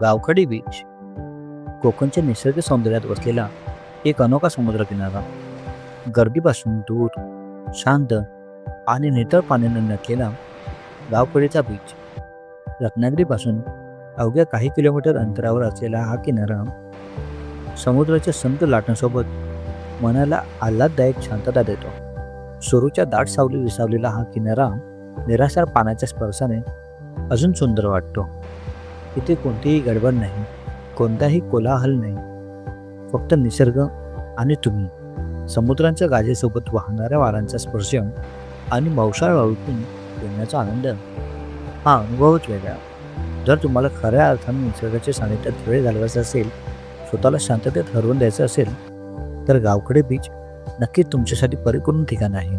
Gavkhadi beach कोकणच्या निसर्ग सौंदर्यात वसलेला एक अनोखा समुद्रकिनारा. गर्दीपासून दूर शांत आणि नितळ पाण्याने नटलेला गावखडीचा बीच रत्नागिरीपासून अवघ्या काही किलोमीटर अंतरावर असलेला हा किनारा समुद्राच्या संत लाटांसोबत मनाला आल्हाददायक शांतता देतो. सुरूच्या दाट सावली विसावलेला हा किनारा निराशार पाण्याच्या स्पर्शाने अजून सुंदर वाटतो. इथे कोणतीही गडबड नाही कोणताही कोलाहल नाही. फक्त निसर्ग आणि तुम्ही. समुद्रांच्या गाजेसोबत वाहणाऱ्या वारांचा स्पर्श आणि मावसाळ वाळूतून फिरण्याचा आनंद. हा अनुभवच वेगळा. जर तुम्हाला खऱ्या अर्थाने निसर्गाच्या सानिध्यात वेळ घालवायचा असेल स्वतःला शांततेत हरवून द्यायचं असेल तर गावकडे बीच नक्कीच तुमच्यासाठी परिपूर्ण ठिकाण आहे.